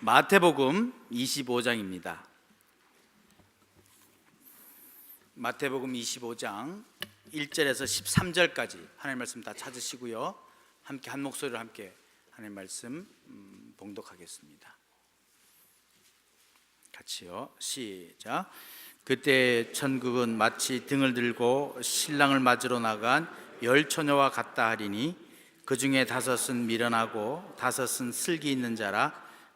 마태복음 25장입니다. 마태복음 25장 1절에서 13절까지 하나님 말씀 다 찾으시고요. 함께 한 목소리로 함께 하나님 말씀 음, 봉독하겠습니다. 같이요. 시작. 그때 천국은 마치 등을 들고 신랑을 맞으러 나간 열 처녀와 같다 하리니 그 중에 다섯은 미련하고 다섯은 슬기 있는 자라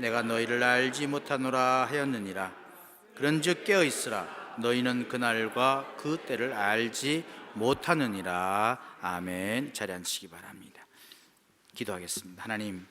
내가 너희를 알지 못하노라 하였느니라. 그런즉 깨어 있으라. 너희는 그날과 그 때를 알지 못하느니라. 아멘. 자리 앉으시기 바랍니다. 기도하겠습니다. 하나님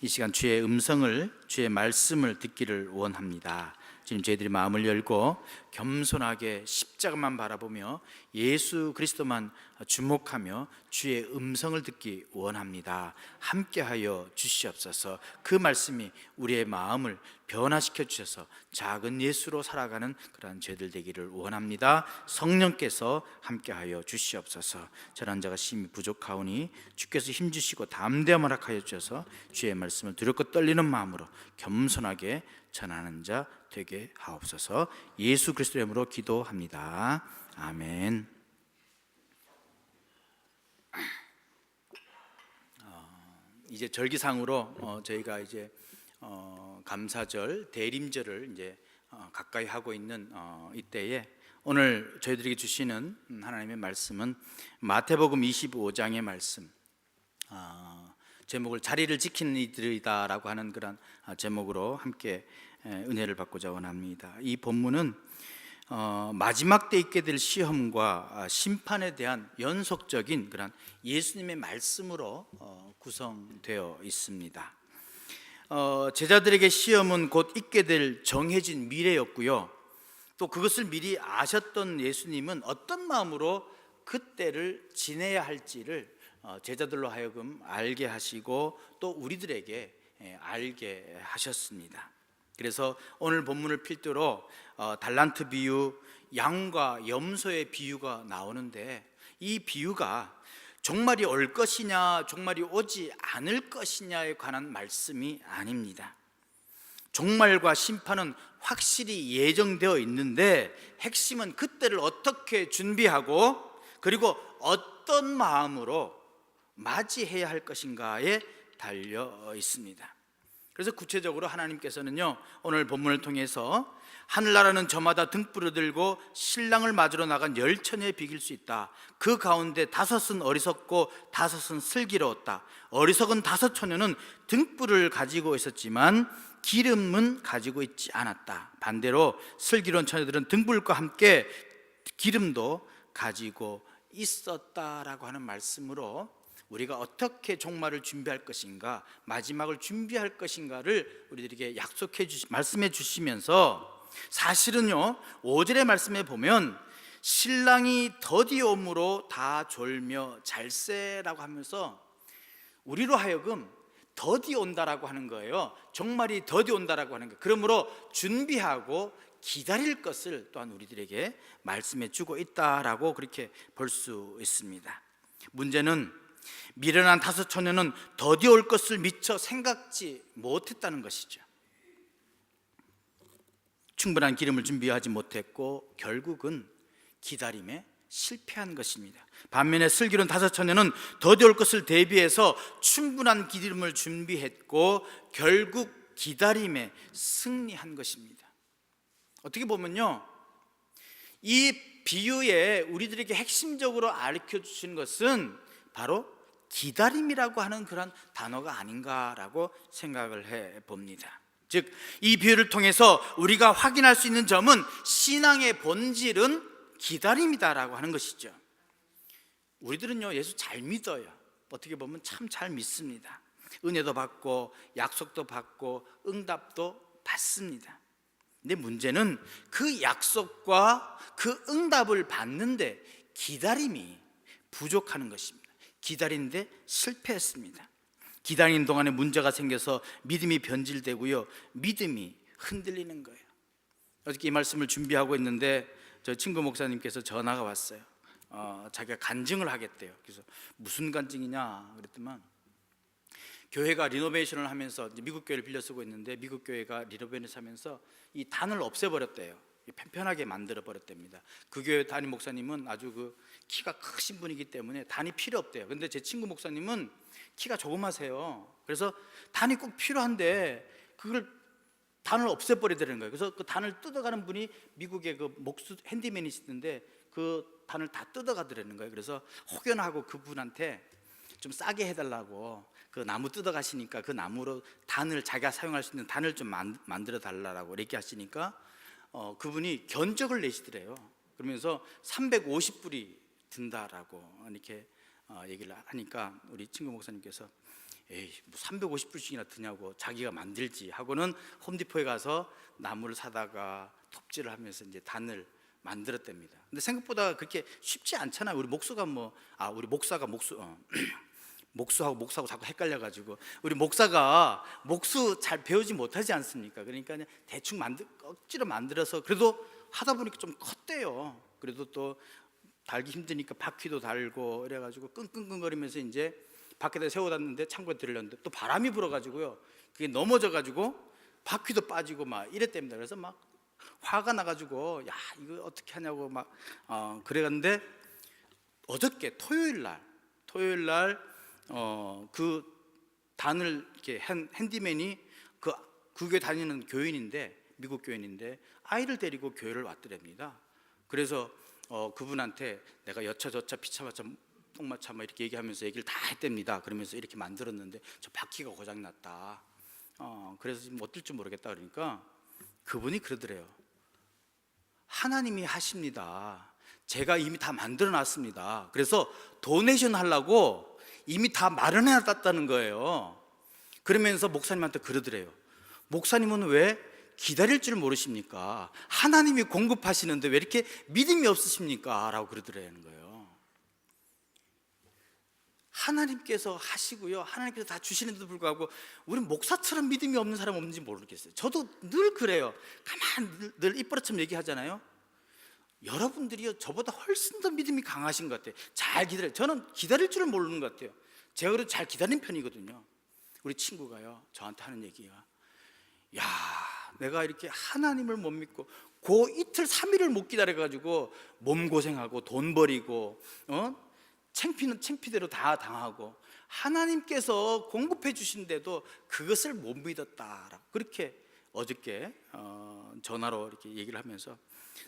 이 시간 주의 음성을 주의 말씀을 듣기를 원합니다 지금 저희들이 마음을 열고 겸손하게 십자가만 바라보며 예수 그리스도만 주목하며 주의 음성을 듣기 원합니다. 함께하여 주시옵소서. 그 말씀이 우리의 마음을 변화시켜 주셔서 작은 예수로 살아가는 그러한 죄들 되기를 원합니다. 성령께서 함께하여 주시옵소서. 저런 자가 심히 부족하오니 주께서 힘 주시고 담대함을 허락하여 주셔서 주의 말씀을 두렵고 떨리는 마음으로 겸손하게 전하는 자 되게 하옵소서. 예수 그리스도의 이름으로 기도합니다. 아멘. 어, 이제 절기상으로 어, 저희가 이제 어, 감사절, 대림절을 이제 어, 가까이 하고 있는 어, 이때에 오늘 저희들에게 주시는 하나님의 말씀은 마태복음 25장의 말씀. 아, 제목을 자리를 지키는 이들이다라고 하는 그런 아, 제목으로 함께 에, 은혜를 받고자 원합니다. 이 본문은 어, 마지막 때 있게 될 시험과 아, 심판에 대한 연속적인 그런 예수님의 말씀으로 어, 구성되어 있습니다. 어, 제자들에게 시험은 곧 있게 될 정해진 미래였고요. 또 그것을 미리 아셨던 예수님은 어떤 마음으로 그때를 지내야 할지를 어, 제자들로 하여금 알게 하시고 또 우리들에게 예, 알게 하셨습니다. 그래서 오늘 본문을 필두로 어, 달란트 비유, 양과 염소의 비유가 나오는데 이 비유가 종말이 올 것이냐, 종말이 오지 않을 것이냐에 관한 말씀이 아닙니다. 종말과 심판은 확실히 예정되어 있는데 핵심은 그때를 어떻게 준비하고 그리고 어떤 마음으로 맞이해야 할 것인가에 달려 있습니다. 그래서 구체적으로 하나님께서는요 오늘 본문을 통해서 하늘나라는 저마다 등불을 들고 신랑을 맞으러 나간 열 처녀에 비길 수 있다. 그 가운데 다섯은 어리석고 다섯은 슬기로웠다. 어리석은 다섯 처녀는 등불을 가지고 있었지만 기름은 가지고 있지 않았다. 반대로 슬기로운 처녀들은 등불과 함께 기름도 가지고 있었다라고 하는 말씀으로 우리가 어떻게 종말을 준비할 것인가, 마지막을 준비할 것인가를 우리들에게 약속해 주시, 말씀해 주시면서 사실은요, 5절의 말씀에 보면 신랑이 더디옴으로 다 졸며 잘세라고 하면서 우리로 하여금 더디 온다라고 하는 거예요. 종말이 더디 온다라고 하는 거예요. 그러므로 준비하고 기다릴 것을 또한 우리들에게 말씀해 주고 있다라고 그렇게 볼 수 있습니다. 문제는 미련한 다섯 처녀는 더디 올 것을 미처 생각지 못했다는 것이죠. 충분한 기름을 준비하지 못했고 결국은 기다림에 실패한 것입니다. 반면에 슬기로운 다섯 처녀는 더디 올 것을 대비해서 충분한 기름을 준비했고 결국 기다림에 승리한 것입니다. 어떻게 보면요. 이 비유에 우리들에게 핵심적으로 알려 주시는 것은 바로 기다림이라고 하는 그런 단어가 아닌가라고 생각을 해 봅니다. 즉, 이 비유를 통해서 우리가 확인할 수 있는 점은 신앙의 본질은 기다림이다라고 하는 것이죠. 우리들은요, 예수 잘 믿어요. 어떻게 보면 참 잘 믿습니다. 은혜도 받고, 약속도 받고, 응답도 받습니다. 근데 문제는 그 약속과 그 응답을 받는데 기다림이 부족하는 것입니다. 기다리는데 실패했습니다. 기다리는 동안에 문제가 생겨서 믿음이 변질되고요. 믿음이 흔들리는 거예요. 어저께 이 말씀을 준비하고 있는데 저 친구 목사님께서 전화가 왔어요. 어, 자기가 간증을 하겠대요. 그래서 무슨 간증이냐 그랬더만 교회가 리노베이션을 하면서 미국 교회를 빌려 쓰고 있는데 미국 교회가 리노베이션 하면서 이 단을 없애버렸대요. 편편하게 만들어 버렸답니다. 그 교회 담임 목사님은 아주 그 키가 크신 분이기 때문에 단이 필요 없대요. 근데 제 친구 목사님은 키가 조그마세요. 그래서 단이 꼭 필요한데 그걸 단을 없애버리더라는 거예요. 그래서 그 단을 뜯어가는 분이 미국의 그 목수 핸디맨이시던데 그 단을 다 뜯어가더라는 거예요. 그래서 혹연하고 그분한테 좀 싸게 해달라고 그 나무 뜯어가시니까 그 나무로 단을 자기가 사용할 수 있는 단을 좀 만, 만들어 달라고 이렇게 하시니까 어, 그분이 견적을 내시더래요. 그러면서 350불이 든다라고 이렇게 어, 얘기를 하니까 우리 친구 목사님께서 에이 뭐 350불씩이나 드냐고 자기가 만들지 하고는 홈디포에 가서 나무를 사다가 톱질을 하면서 이제 단을 만들었답니다. 근데 생각보다 그렇게 쉽지 않잖아요. 우리 목수가 뭐 아 우리 목사가 목수 어, 목수하고 목사하고 자꾸 헷갈려가지고 우리 목사가 목수 잘 배우지 못하지 않습니까? 그러니까 대충 만들 억지로 만들어서 그래도 하다 보니까 좀 컸대요. 그래도 또 달기 힘드니까 바퀴도 달고 이래가지고 끙끙끙거리면서 이제 밖에다 세워놨는데 창고에 들렸는데 또 바람이 불어가지고요. 그게 넘어져가지고 바퀴도 빠지고 막 이랬답니다. 그래서 막 화가 나가지고 야 이거 어떻게 하냐고 막 어, 그래갔는데 어저께 토요일 날 토요일 날 어 그 단을 이렇게 핸, 핸디맨이 그, 그 교회 다니는 교인인데 미국 교인인데 아이를 데리고 교회를 왔더랍니다. 그래서 어, 그분한테 내가 여차저차 피차마차 똥마차 막 이렇게 얘기하면서 얘기를 다 했답니다. 그러면서 이렇게 만들었는데 저 바퀴가 고장 났다. 어, 그래서 지금 어떨 줄 모르겠다 그러니까 그분이 그러더래요. 하나님이 하십니다. 제가 이미 다 만들어 놨습니다. 그래서 도네이션 하려고 이미 다 마련해 놨다는 거예요. 그러면서 목사님한테 그러더래요. 목사님은 왜 기다릴 줄 모르십니까? 하나님이 공급하시는데 왜 이렇게 믿음이 없으십니까? 라고 그러더라는 거예요. 하나님께서 하시고요. 하나님께서 다 주시는데도 불구하고 우리 목사처럼 믿음이 없는 사람 없는지 모르겠어요. 저도 늘 그래요. 가만 늘, 늘 입버릇처럼 얘기하잖아요. 여러분들이요 저보다 훨씬 더 믿음이 강하신 것 같아요. 잘 기다려. 저는 기다릴 줄을 모르는 것 같아요. 제가 그래도 잘 기다리는 편이거든요. 우리 친구가요 저한테 하는 얘기가 야 내가 이렇게 하나님을 못 믿고 고 이틀 삼일을 못 기다려 가지고 몸 고생하고 돈 버리고 어 챙피는 챙피대로 다 당하고 하나님께서 공급해 주신데도 그것을 못 믿었다라고 그렇게 어저께 어, 전화로 이렇게 얘기를 하면서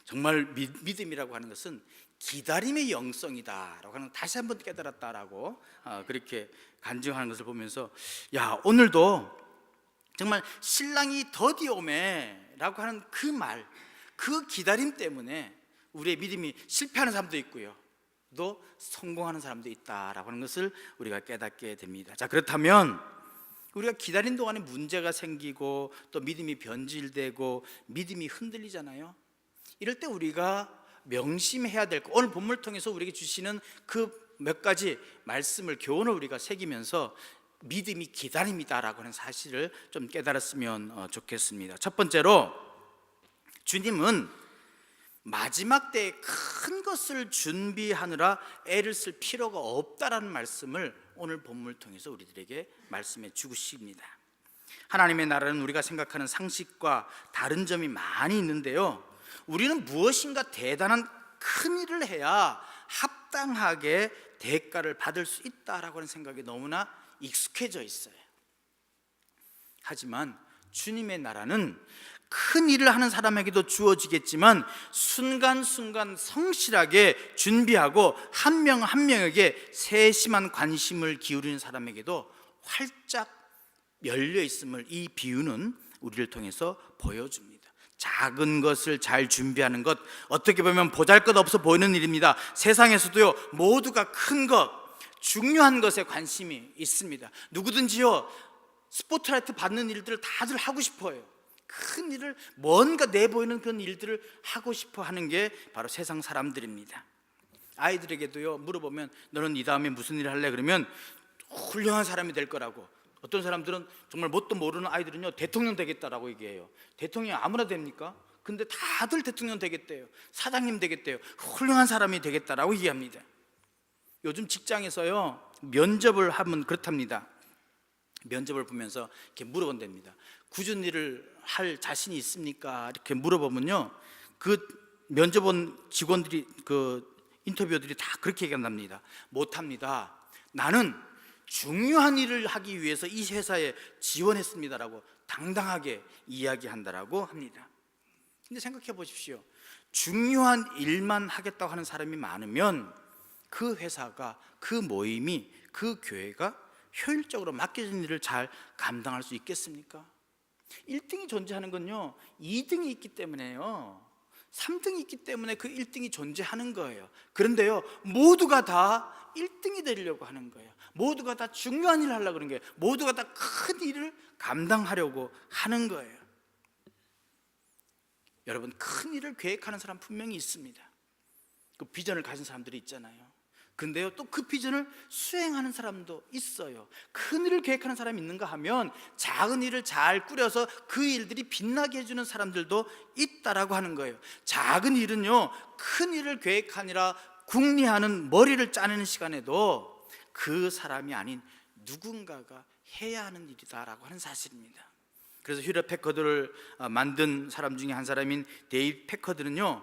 정말 미, 믿음이라고 하는 것은 기다림의 영성이다라고 하는 걸 다시 한번 깨달았다라고 어, 그렇게 간증하는 것을 보면서 야 오늘도 정말 신랑이 더디오메라고 하는 그 말, 그 기다림 때문에 우리의 믿음이 실패하는 사람도 있고요. 또 성공하는 사람도 있다라고 하는 것을 우리가 깨닫게 됩니다. 자, 그렇다면 우리가 기다린 동안에 문제가 생기고 또 믿음이 변질되고 믿음이 흔들리잖아요. 이럴 때 우리가 명심해야 될 거. 오늘 본문을 통해서 우리에게 주시는 그 몇 가지 말씀을 교훈을 우리가 새기면서 믿음이 기다림이다라고 하는 사실을 좀 깨달았으면 어, 좋겠습니다. 첫 번째로 주님은 마지막 때에 큰 것을 준비하느라 애를 쓸 필요가 없다라는 말씀을 오늘 본문을 통해서 우리들에게 말씀해 주십니다. 하나님의 나라는 우리가 생각하는 상식과 다른 점이 많이 있는데요. 우리는 무엇인가 대단한 큰 일을 해야 합당하게 대가를 받을 수 있다라고 하는 생각이 너무나 익숙해져 있어요. 하지만 주님의 나라는 큰 일을 하는 사람에게도 주어지겠지만 순간순간 성실하게 준비하고 한 명 한 명에게 세심한 관심을 기울이는 사람에게도 활짝 열려 있음을 이 비유는 우리를 통해서 보여줍니다. 작은 것을 잘 준비하는 것 어떻게 보면 보잘것없어 보이는 일입니다. 세상에서도요 모두가 큰 것, 중요한 것에 관심이 있습니다. 누구든지요 스포트라이트 받는 일들을 다들 하고 싶어요. 큰 일을 뭔가 내보이는 그런 일들을 하고 싶어 하는 게 바로 세상 사람들입니다. 아이들에게도요 물어보면 너는 이 다음에 무슨 일을 할래 그러면 훌륭한 사람이 될 거라고 어떤 사람들은 정말 뭣도 모르는 아이들은요 대통령 되겠다라고 얘기해요. 대통령이 아무나 됩니까? 근데 다들 대통령 되겠대요. 사장님 되겠대요. 훌륭한 사람이 되겠다라고 얘기합니다. 요즘 직장에서요 면접을 하면 그렇답니다. 면접을 보면서 이렇게 물어본답니다 굳은 일을 할 자신이 있습니까? 이렇게 물어보면요 그 면접 온 직원들이 그 인터뷰어들이 다 그렇게 얘기한답니다 못합니다. 나는 중요한 일을 하기 위해서 이 회사에 지원했습니다라고 당당하게 이야기한다라고 합니다. 근데 생각해 보십시오. 중요한 일만 하겠다고 하는 사람이 많으면 그 회사가 그 모임이 그 교회가 효율적으로 맡겨진 일을 잘 감당할 수 있겠습니까? 1등이 존재하는 건요. 2등이 있기 때문에요. 3등이 있기 때문에 그 1등이 존재하는 거예요. 그런데요. 모두가 다 1등이 되려고 하는 거예요. 모두가 다 중요한 일을 하려고 그러는 거예요. 모두가 다 큰 일을 감당하려고 하는 거예요. 여러분 큰 일을 계획하는 사람 분명히 있습니다. 그 비전을 가진 사람들이 있잖아요. 근데요 또 그 비전을 수행하는 사람도 있어요. 큰 일을 계획하는 사람이 있는가 하면 작은 일을 잘 꾸려서 그 일들이 빛나게 해주는 사람들도 있다라고 하는 거예요. 작은 일은요 큰 일을 계획하니라 궁리하는 머리를 짜내는 시간에도 그 사람이 아닌 누군가가 해야 하는 일이다라고 하는 사실입니다. 그래서 휴렛 패커드를 어, 만든 사람 중에 한 사람인 데이브 패커드는요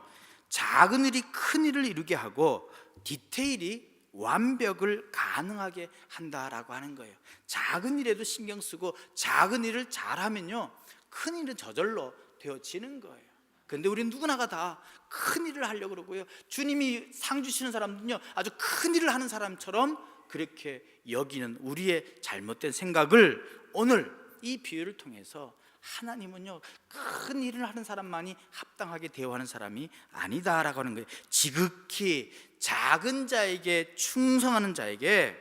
작은 일이 큰 일을 이루게 하고 디테일이 완벽을 가능하게 한다라고 하는 거예요. 작은 일에도 신경 쓰고 작은 일을 잘하면요 큰 일은 저절로 되어지는 거예요. 근데 우리는 누구나가 다 큰 일을 하려고 그러고요. 주님이 상 주시는 사람들은요 아주 큰 일을 하는 사람처럼 그렇게 여기는 우리의 잘못된 생각을 오늘 이 비유를 통해서 하나님은요 큰 일을 하는 사람만이 합당하게 대우하는 사람이 아니다라고 하는 거예요. 지극히 작은 자에게 충성하는 자에게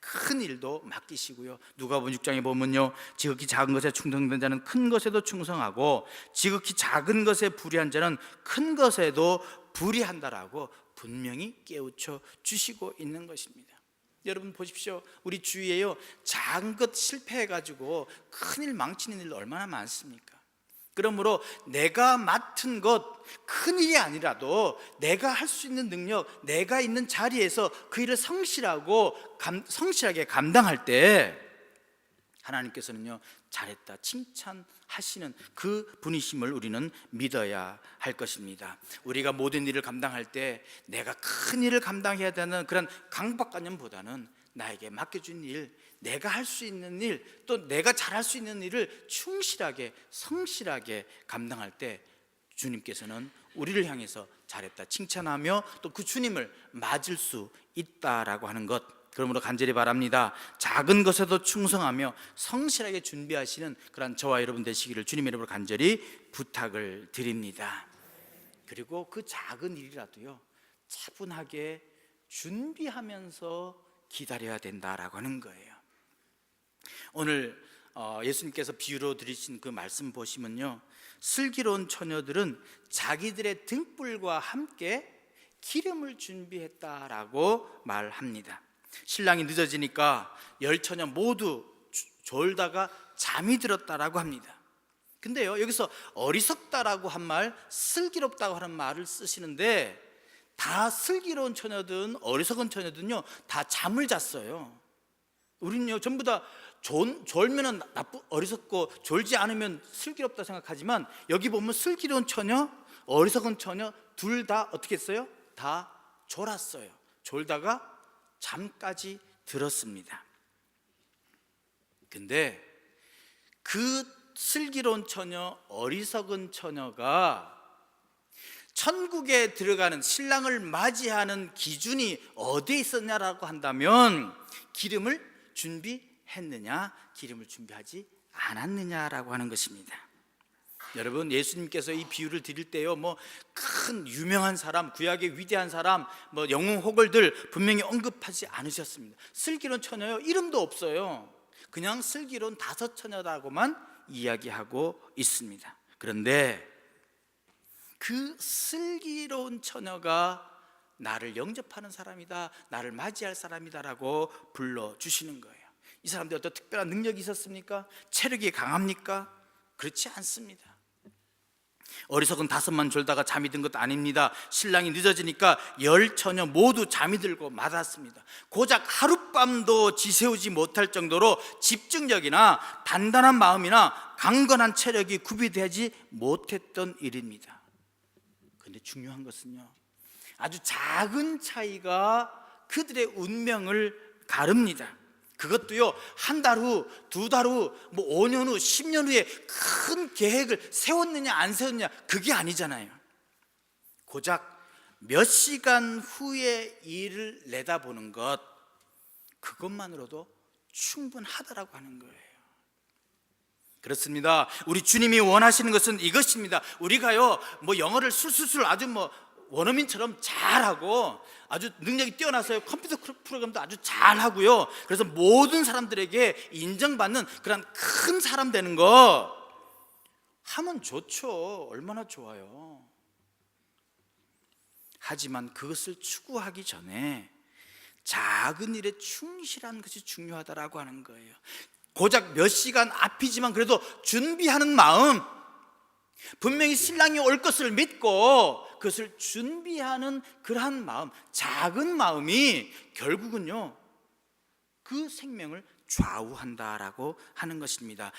큰 일도 맡기시고요. 누가복음 6장에 보면요. 지극히 작은 것에 충성된 자는 큰 것에도 충성하고 지극히 작은 것에 불의한 자는 큰 것에도 불의한다라고 분명히 깨우쳐 주시고 있는 것입니다. 여러분 보십시오. 우리 주위에요. 작은 것 실패해 가지고 큰일 망치는 일 얼마나 많습니까? 그러므로 내가 맡은 것 큰 일이 아니라도 내가 할 수 있는 능력, 내가 있는 자리에서 그 일을 성실하고 감, 성실하게 감당할 때 하나님께서는요 잘했다 칭찬 하시는 그 분이심을 우리는 믿어야 할 것입니다. 우리가 모든 일을 감당할 때 내가 큰 일을 감당해야 되는 그런 강박관념보다는 나에게 맡겨준 일, 내가 할 수 있는 일, 또 내가 잘할 수 있는 일을 충실하게 성실하게 감당할 때 주님께서는 우리를 향해서 잘했다 칭찬하며 또 그 주님을 맞을 수 있다라고 하는 것 그러므로 간절히 바랍니다. 작은 것에도 충성하며 성실하게 준비하시는 그런 저와 여러분 되시기를 주님의 이름으로 간절히 부탁을 드립니다. 그리고 그 작은 일이라도요 차분하게 준비하면서 기다려야 된다라고 하는 거예요. 오늘 어, 예수님께서 비유로 드리신 그 말씀 보시면요 슬기로운 처녀들은 자기들의 등불과 함께 기름을 준비했다라고 말합니다. 신랑이 늦어지니까 열 처녀 모두 졸다가 잠이 들었다라고 합니다. 근데요 여기서 어리석다라고 한 말, 슬기롭다고 하는 말을 쓰시는데 다 슬기로운 처녀든 어리석은 처녀든요 다 잠을 잤어요. 우리는요 전부 다 졸, 졸면은 나쁘 어리석고 졸지 않으면 슬기롭다 생각하지만 여기 보면 슬기로운 처녀, 어리석은 처녀 둘 다 어떻게 했어요? 다 졸았어요. 졸다가 잠까지 들었습니다. 근데 그 슬기로운 처녀, 어리석은 처녀가 천국에 들어가는 신랑을 맞이하는 기준이 어디에 있었냐라고 한다면 기름을 준비했느냐, 기름을 준비하지 않았느냐라고 하는 것입니다. 여러분 예수님께서 이 비유를 드릴 때요 뭐 큰 유명한 사람 구약의 위대한 사람 뭐 영웅 호걸들 분명히 언급하지 않으셨습니다. 슬기로운 처녀요? 이름도 없어요. 그냥 슬기로운 다섯 처녀라고만 이야기하고 있습니다. 그런데 그 슬기로운 처녀가 나를 영접하는 사람이다 나를 맞이할 사람이다라고 불러주시는 거예요. 이 사람들 어떤 특별한 능력이 있었습니까? 체력이 강합니까? 그렇지 않습니다 어리석은 다섯만 졸다가 잠이 든 것도 아닙니다. 신랑이 늦어지니까 열 처녀 모두 잠이 들고 맞았습니다. 고작 하룻밤도 지새우지 못할 정도로 집중력이나 단단한 마음이나 강건한 체력이 구비되지 못했던 일입니다. 근데 중요한 것은요. 아주 작은 차이가 그들의 운명을 가릅니다. 그것도요, 한 달 후, 두 달 후, 뭐 5년 후, 10년 후에 큰 계획을 세웠느냐, 안 세웠느냐, 그게 아니잖아요. 고작 몇 시간 후의 일을 내다보는 것, 그것만으로도 충분하다라고 하는 거예요. 그렇습니다. 우리 주님이 원하시는 것은 이것입니다. 우리가요, 뭐 영어를 술술술 아주 뭐 원어민처럼 잘하고 아주 능력이 뛰어나서요. 컴퓨터 프로그램도 아주 잘하고요. 그래서 모든 사람들에게 인정받는 그런 큰 사람 되는 거. 하면 좋죠. 얼마나 좋아요. 하지만 그것을 추구하기 전에 작은 일에 충실한 것이 중요하다라고 하는 거예요. 고작 몇 시간 앞이지만 그래도 준비하는 마음 분명히 신랑이 올 것을 믿고 그것을 준비하는 그러한 마음, 작은 마음이 결국은요, 그 생명을 좌우한다라고 하는 것입니다.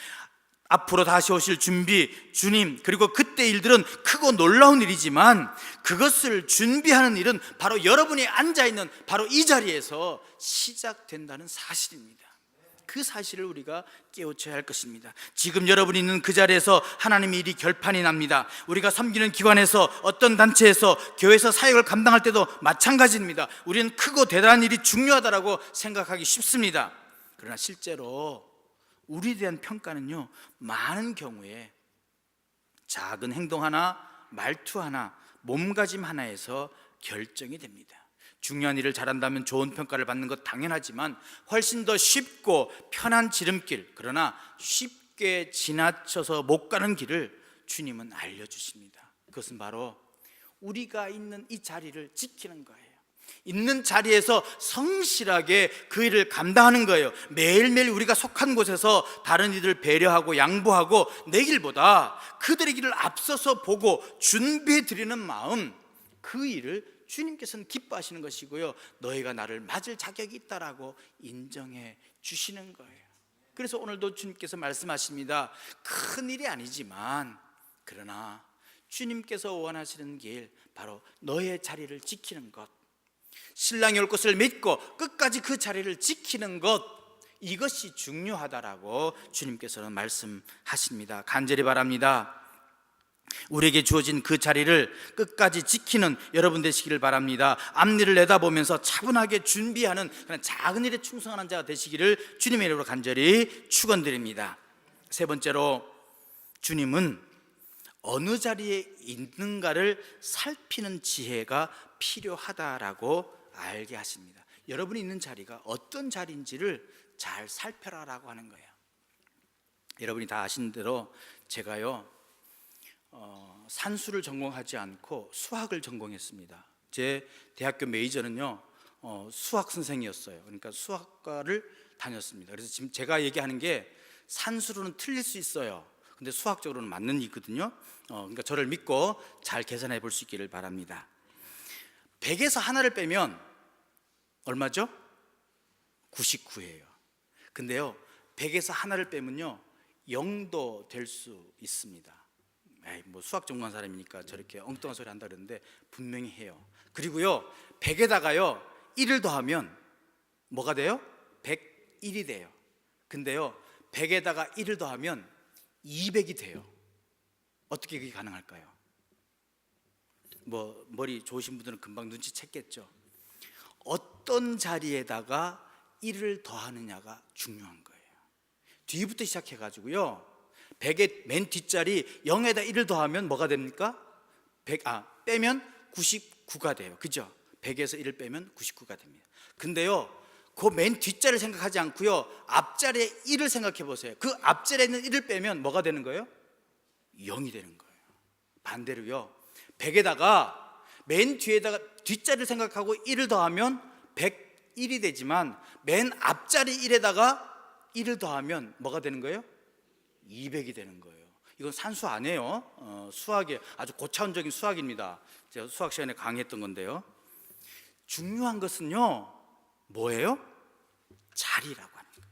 앞으로 다시 오실 준비, 주님, 그리고 그때 일들은 크고 놀라운 일이지만 그것을 준비하는 일은 바로 여러분이 앉아있는 바로 이 자리에서 시작된다는 사실입니다. 그 사실을 우리가 깨우쳐야 할 것입니다. 지금 여러분이 있는 그 자리에서 하나님의 일이 결판이 납니다. 우리가 섬기는 기관에서 어떤 단체에서 교회에서 사역을 감당할 때도 마찬가지입니다. 우리는 크고 대단한 일이 중요하다라고 생각하기 쉽습니다. 그러나 실제로 우리에 대한 평가는요, 많은 경우에 작은 행동 하나, 말투 하나, 몸가짐 하나에서 결정이 됩니다. 중요한 일을 잘한다면 좋은 평가를 받는 것 당연하지만 훨씬 더 쉽고 편한 지름길 그러나 쉽게 지나쳐서 못 가는 길을 주님은 알려주십니다. 그것은 바로 우리가 있는 이 자리를 지키는 거예요. 있는 자리에서 성실하게 그 일을 감당하는 거예요. 매일매일 우리가 속한 곳에서 다른 이들을 배려하고 양보하고 내 길보다 그들의 길을 앞서서 보고 준비해 드리는 마음 그 일을 주님께서는 기뻐하시는 것이고요. 너희가 나를 맞을 자격이 있다라고 인정해 주시는 거예요. 그래서 오늘도 주님께서 말씀하십니다. 큰 일이 아니지만 그러나 주님께서 원하시는 길 바로 너의 자리를 지키는 것. 신랑이 올 것을 믿고 끝까지 그 자리를 지키는 것 이것이 중요하다라고 주님께서는 말씀하십니다. 간절히 바랍니다. 우리에게 주어진 그 자리를 끝까지 지키는 여러분 되시기를 바랍니다. 앞일을 내다보면서 차분하게 준비하는 그런 작은 일에 충성하는 자가 되시기를 주님의 이름으로 간절히 축원드립니다. 세 번째로 주님은 어느 자리에 있는가를 살피는 지혜가 필요하다라고 알게 하십니다. 여러분이 있는 자리가 어떤 자리인지를 잘 살펴라라고 하는 거예요. 여러분이 다 아시는 대로 제가요 어, 산수를 전공하지 않고 수학을 전공했습니다. 제 대학교 메이저는요 어, 수학 선생이었어요. 그러니까 수학과를 다녔습니다. 그래서 지금 제가 얘기하는 게 산수로는 틀릴 수 있어요. 근데 수학적으로는 맞는 일거든요. 어, 그러니까 저를 믿고 잘 계산해 볼 수 있기를 바랍니다. 100에서 하나를 빼면 얼마죠? 99예요. 근데요, 100에서 하나를 빼면요, 0도 될 수 있습니다. 뭐 수학 전공한 사람이니까 저렇게 엉뚱한 소리 한다 그러는데 분명히 해요. 그리고요, 100에다가요, 1을 더하면 뭐가 돼요? 101이 돼요. 근데요, 100에다가 1을 더하면 200이 돼요. 어떻게 그게 가능할까요? 뭐 머리 좋으신 분들은 금방 눈치챘겠죠. 어떤 자리에다가 1을 더하느냐가 중요한 거예요. 뒤부터 시작해 가지고요. 100의 맨 뒷자리 0에다 1을 더하면 뭐가 됩니까? 100, 아, 빼면 99가 돼요. 그죠? 100에서 1을 빼면 99가 됩니다. 근데요, 그 맨 뒷자리를 생각하지 않고요, 앞자리에 1을 생각해 보세요. 그 앞자리에 있는 1을 빼면 뭐가 되는 거예요? 0이 되는 거예요. 반대로요, 100에다가 맨 뒤에다가 뒷자리를 생각하고 1을 더하면 101이 되지만 맨 앞자리 1에다가 1을 더하면 뭐가 되는 거예요? 200이 되는 거예요. 이건 산수 아니에요. 어, 수학의 아주 고차원적인 수학입니다. 제가 수학 시간에 강의했던 건데요. 중요한 것은요, 뭐예요? 자리라고 하는 거예요.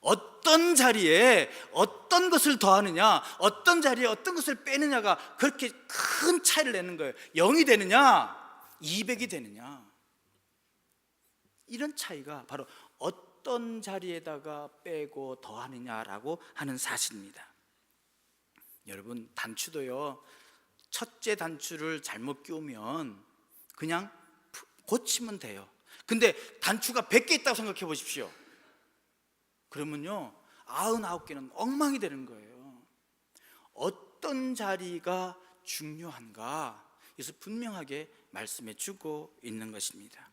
어떤 자리에 어떤 것을 더하느냐, 어떤 자리에 어떤 것을 빼느냐가 그렇게 큰 차이를 내는 거예요. 0이 되느냐, 200이 되느냐. 이런 차이가 바로 어떤 자리에다가 빼고 더하느냐라고 하는 사실입니다. 여러분 단추도요. 첫째 단추를 잘못 끼우면 그냥 푸- 고치면 돼요. 근데 단추가 100개 있다고 생각해 보십시오. 그러면요. 99개는 엉망이 되는 거예요. 어떤 자리가 중요한가? 그래서 분명하게 말씀해 주고 있는 것입니다.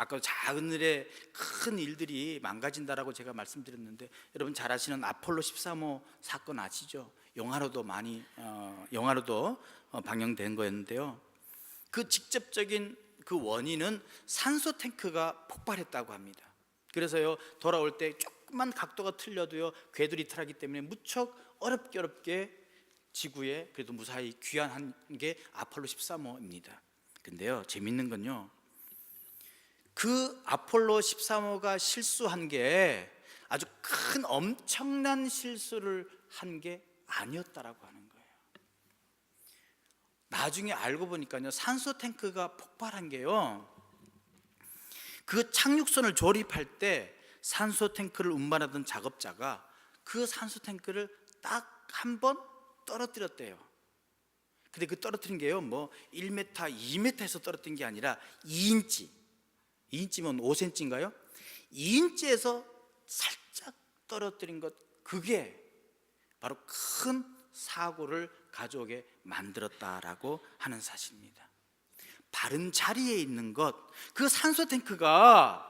아까 작은 일에 큰 일들이 망가진다라고 제가 말씀드렸는데 여러분 잘 아시는 아폴로 13호 사건 아시죠? 영화로도 많이 어, 영화로도 어, 방영된 거였는데요. 그 직접적인 그 원인은 산소 탱크가 폭발했다고 합니다. 그래서요 돌아올 때 조금만 각도가 틀려도요 궤도리 틀하기 때문에 무척 어렵게 어렵게 지구에 그래도 무사히 귀환한 게 아폴로 13호입니다. 근데요 재밌는 건요 그 아폴로 13호가 실수한 게 아주 큰 엄청난 실수를 한 게 아니었다라고 하는 거예요. 나중에 알고 보니까요 산소 탱크가 폭발한 게요 그 착륙선을 조립할 때 산소 탱크를 운반하던 작업자가 그 산소 탱크를 딱 한 번 떨어뜨렸대요. 근데 그 떨어뜨린 게요 뭐 1m, 2m에서 떨어뜨린 게 아니라 2인치 2인치면 5cm인가요? 2인치에서 살짝 떨어뜨린 것 그게 바로 큰 사고를 가져오게 만들었다라고 하는 사실입니다. 바른 자리에 있는 것, 그 산소 탱크가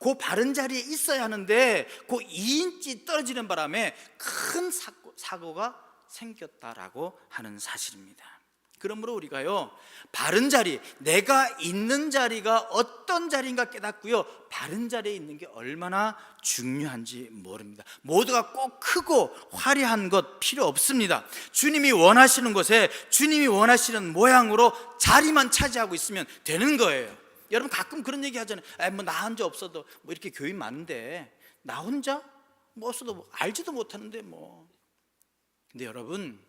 그 바른 자리에 있어야 하는데 그 2인치 떨어지는 바람에 큰 사고, 사고가 생겼다라고 하는 사실입니다. 그러므로 우리가요 바른 자리 내가 있는 자리가 어떤 자리인가 깨닫고요 바른 자리에 있는 게 얼마나 중요한지 모릅니다. 모두가 꼭 크고 화려한 것 필요 없습니다. 주님이 원하시는 곳에 주님이 원하시는 모양으로 자리만 차지하고 있으면 되는 거예요. 여러분 가끔 그런 얘기 하잖아요. 뭐나 혼자 없어도 뭐 이렇게 교인 많은데 나 혼자? 뭐 없어도 뭐 알지도 못하는데 뭐. 근데 여러분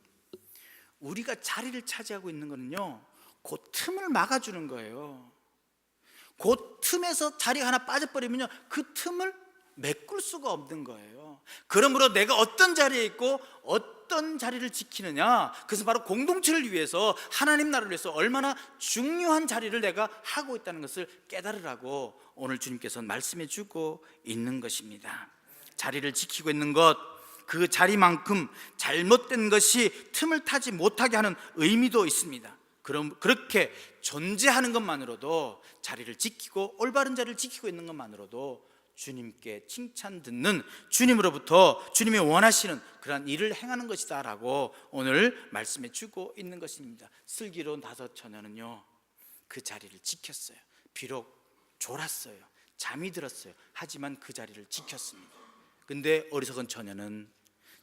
우리가 자리를 차지하고 있는 거는요, 그 틈을 막아주는 거예요. 그 틈에서 자리가 하나 빠져버리면요, 그 틈을 메꿀 수가 없는 거예요. 그러므로 내가 어떤 자리에 있고 어떤 자리를 지키느냐, 그것은 바로 공동체를 위해서 하나님 나라를 위해서 얼마나 중요한 자리를 내가 하고 있다는 것을 깨달으라고 오늘 주님께서 말씀해 주고 있는 것입니다. 자리를 지키고 있는 것, 그 자리만큼 잘못된 것이 틈을 타지 못하게 하는 의미도 있습니다. 그럼 그렇게 존재하는 것만으로도 자리를 지키고 올바른 자리를 지키고 있는 것만으로도 주님께 칭찬 듣는 주님으로부터 주님이 원하시는 그러한 일을 행하는 것이다라고 오늘 말씀해 주고 있는 것입니다. 슬기로운 다섯 처녀는요 그 자리를 지켰어요. 비록 졸았어요. 잠이 들었어요. 하지만 그 자리를 지켰습니다. 근데 어리석은 처녀는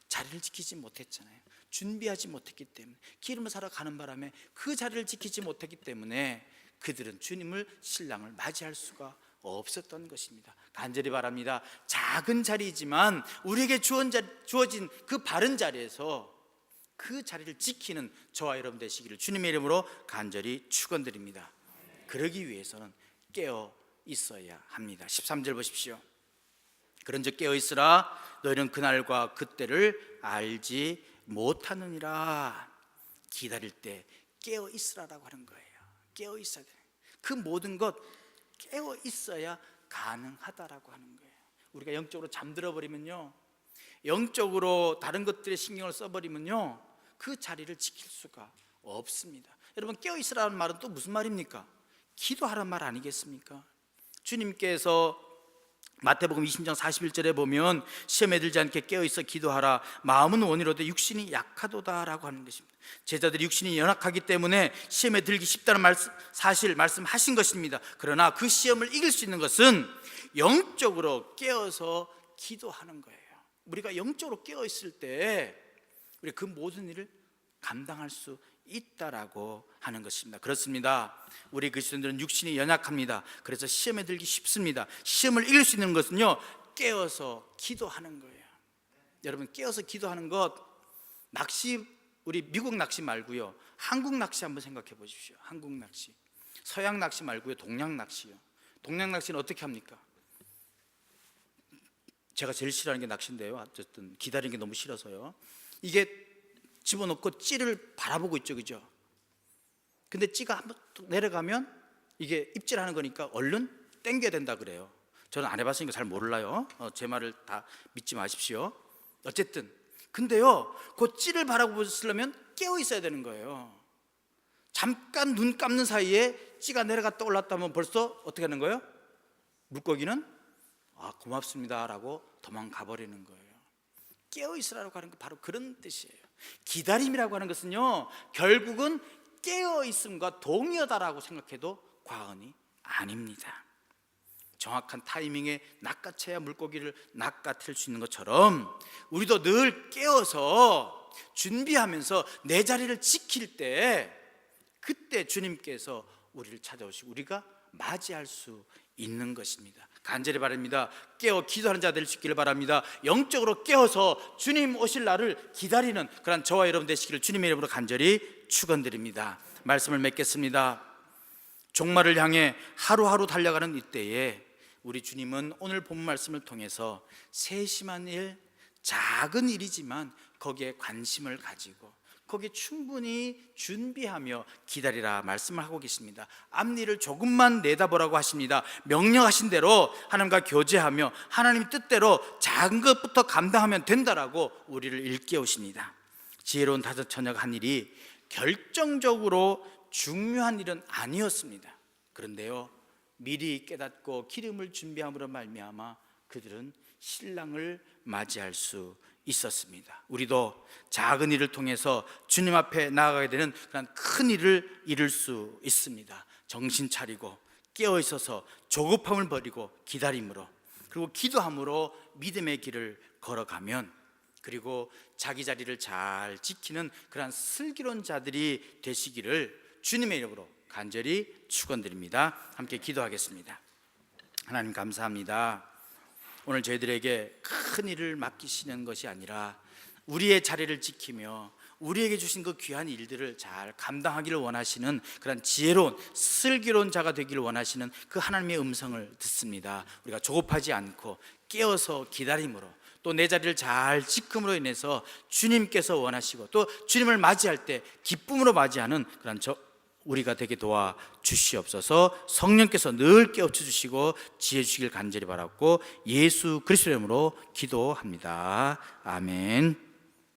자리를 지키지 못했잖아요. 준비하지 못했기 때문에 기름을 사러 가는 바람에 그 자리를 지키지 못했기 때문에 그들은 주님을 신랑을 맞이할 수가 없었던 것입니다. 간절히 바랍니다. 작은 자리이지만 우리에게 주어진 그 바른 자리에서 그 자리를 지키는 저와 여러분 되시기를 주님의 이름으로 간절히 축원드립니다. 그러기 위해서는 깨어 있어야 합니다. 13절 보십시오. 그런즉 깨어 있으라 너희는 그날과 그때를 알지 못하느니라 기다릴 때 깨어 있으라라고 하는 거예요. 깨어 있어야 돼. 그 모든 것 깨어 있어야 가능하다라고 하는 거예요. 우리가 영적으로 잠들어 버리면요. 영적으로 다른 것들에 신경을 써 버리면요. 그 자리를 지킬 수가 없습니다. 여러분 깨어 있으라는 말은 또 무슨 말입니까? 기도하라는 말 아니겠습니까? 주님께서 마태복음 20장 41절에 보면 시험에 들지 않게 깨어 있어 기도하라 마음은 원이로되 육신이 약하도다라고 하는 것입니다. 제자들이 육신이 연약하기 때문에 시험에 들기 쉽다는 말씀, 사실 말씀하신 것입니다. 그러나 그 시험을 이길 수 있는 것은 영적으로 깨어서 기도하는 거예요. 우리가 영적으로 깨어 있을 때 우리 그 모든 일을 감당할 수 있다라고 하는 것입니다. 그렇습니다. 우리 그리스도인들은 육신이 연약합니다. 그래서 시험에 들기 쉽습니다. 시험을 이길 수 있는 것은요 깨어서 기도하는 거예요. 여러분 깨어서 기도하는 것 낚시 우리 미국 낚시 말고요 한국 낚시 한번 생각해 보십시오. 한국 낚시 서양 낚시 말고요 동양 낚시요. 동양 낚시는 어떻게 합니까? 제가 제일 싫어하는 게 낚시인데요. 어쨌든 기다리는 게 너무 싫어서요. 이게 집어넣고 찌를 바라보고 있죠, 그죠? 근데 찌가 한번 뚝 내려가면 이게 입질하는 거니까 얼른 땡겨야 된다 그래요. 저는 안 해봤으니까 잘 몰라요. 어, 제 말을 다 믿지 마십시오. 어쨌든 근데요, 그 찌를 바라보고 있으려면 깨어 있어야 되는 거예요. 잠깐 눈 감는 사이에 찌가 내려갔다 올랐다 하면 벌써 어떻게 하는 거예요? 물고기는 아 고맙습니다라고 도망가 버리는 거예요. 깨어 있으라고 하는 거 바로 그런 뜻이에요. 기다림이라고 하는 것은요 결국은 깨어 있음과 동의하다라고 생각해도 과언이 아닙니다. 정확한 타이밍에 낚아채야 물고기를 낚아챌 수 있는 것처럼 우리도 늘 깨어서 준비하면서 내 자리를 지킬 때 그때 주님께서 우리를 찾아오시고 우리가 맞이할 수 있는 것입니다. 간절히 바랍니다. 깨어 기도하는 자 될 수 있기를 바랍니다. 영적으로 깨어서 주님 오실 날을 기다리는 그런 저와 여러분 되시기를 주님의 이름으로 간절히 축원드립니다. 말씀을 맺겠습니다. 종말을 향해 하루하루 달려가는 이때에 우리 주님은 오늘 본 말씀을 통해서 세심한 일, 작은 일이지만 거기에 관심을 가지고 거기에 충분히 준비하며 기다리라 말씀을 하고 계십니다. 앞일을 조금만 내다보라고 하십니다. 명령하신 대로 하나님과 교제하며 하나님 뜻대로 작은 것부터 감당하면 된다라고 우리를 일깨우십니다. 지혜로운 다섯 처녀가 한 일이 결정적으로 중요한 일은 아니었습니다. 그런데요, 미리 깨닫고 기름을 준비함으로 말미암아 그들은 신랑을 맞이할 수 있었습니다. 우리도 작은 일을 통해서 주님 앞에 나아가게 되는 그런 큰 일을 이룰 수 있습니다. 정신 차리고 깨어 있어서 조급함을 버리고 기다림으로 그리고 기도함으로 믿음의 길을 걸어가면 그리고 자기 자리를 잘 지키는 그러한 슬기로운 자들이 되시기를 주님의 이름으로 간절히 축원드립니다. 함께 기도하겠습니다. 하나님 감사합니다. 오늘 저희들에게 큰 일을 맡기시는 것이 아니라 우리의 자리를 지키며 우리에게 주신 그 귀한 일들을 잘 감당하기를 원하시는 그런 지혜로운 슬기로운 자가 되기를 원하시는 그 하나님의 음성을 듣습니다. 우리가 조급하지 않고 깨어서 기다림으로 또 내 자리를 잘 지킴으로 인해서 주님께서 원하시고 또 주님을 맞이할 때 기쁨으로 맞이하는 그런 저 우리가 되게 도와 주시옵소서 성령께서 늘 깨우쳐 주시고 지혜 주시길 간절히 바랐고 예수 그리스도 이름으로 기도합니다. 아멘.